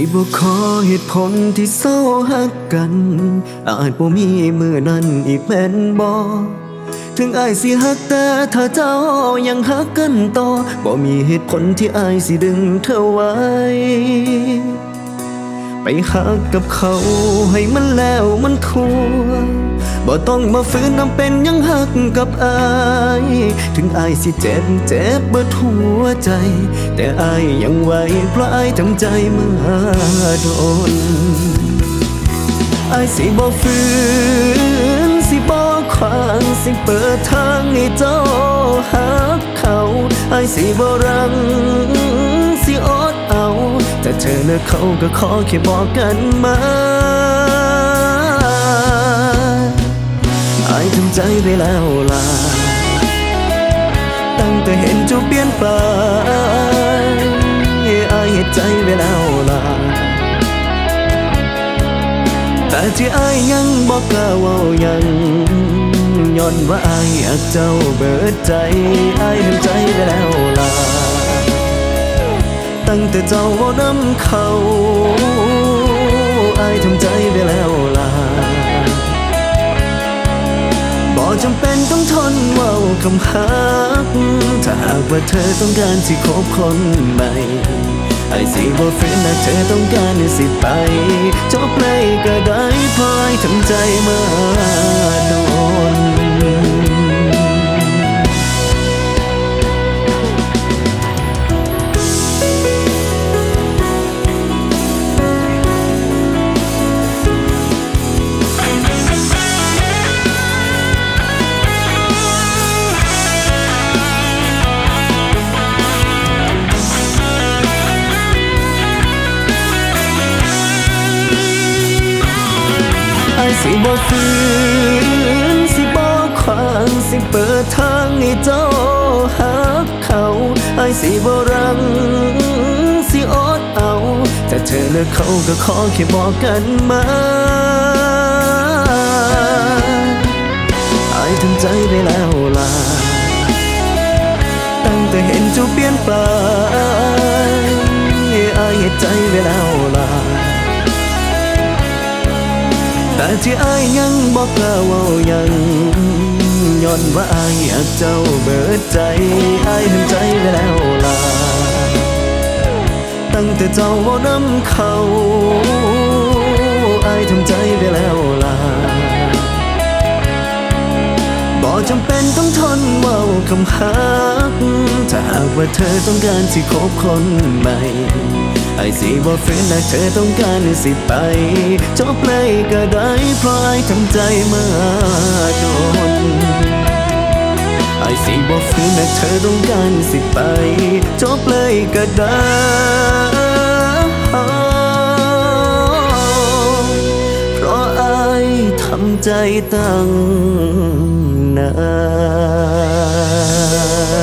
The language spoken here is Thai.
ิบ่ขอเหตุผลที่เศร้าหักกัน อาจบ่มีมือนั้นอีกแม่นบ่ถึงอายสิหักแต่ถ้าเจ้ายังหักกันต่อบ่มีเหตุผลที่อายสิดึงเธอไว้ ไปหักกับเขาให้มันแล้วมันทั่ว บ่ต้องมาฝืนน้ำเป็นยังหักกับอาย ถึงอายสิเจ็บเจ็บเบิดหัวใจ แต่อายยังไหวเพราะอายทำใจมาโดนอายสิบ่ฝืนสิบ่ขวางสิเปิดทางให้เจ้าหักเขาอายสิบ่รังสิอดเอา แต่เธอเลิกเขาก็ขอแค่บอกกันมาายทำใจไปแล้วล่ะ ตั้งแต่เห็นเจูเปลี่ยนไปอายเหตุใจไปแล้วล่ะ แต่ที่อายยังบอกกล้าว่ายังย้อนว่าอายอยากเจ้าเบิดใจอายทำใจไปแล้วล่ะ ตั้งแต่เจ้าว่านำเขาอายทำใจไปแล้ว จำเป็นต้องทนเว้าคำหัก ถ้าหากว่าเธอต้องการที่คบคนใหม่ไอ้สิบ่ฝืนนะเธอต้องการสิไปจบเลยก็ได้พาะไอ้ทำใจมาโดน ไอ้สิบ่ฝืนสิบ่ขวางสิเปิดทางให้เจ้าหักเขาไอ้สิบ่รังสิอดเอาถ้าเธอเลิกเขาก็ขอแค่บอกกันมาไอ้ทำใจไปแล้วล่ะตั้งแต่เห็นเจูเปลี่ยนไปไอ้เหตุใจไปแล้วล่ะ แต่ที่อายยังบอกกล้าเว่ายังย้อนว่าอายอยากเจ้าเบิดใจอายทำใจไปแล้วล่ะตั้งแต่เจ้าว่านำเขาอายทำใจไปแล้วล่ะบ่จำเป็นต้องทนเว่าคำหัก ถ้าหากว่าเธอต้องการที่คบคนใหม่ไอ้สิบ่ฝืนนะเธอต้องการสิไปจบเลยก็ได้เพราะไอ้ทำใจมาโดนไอ้สิบ่ฝืนนะเธอต้องการสิไปจบเลยก็ได้เพราะไอ้ทำใจตั้งนาน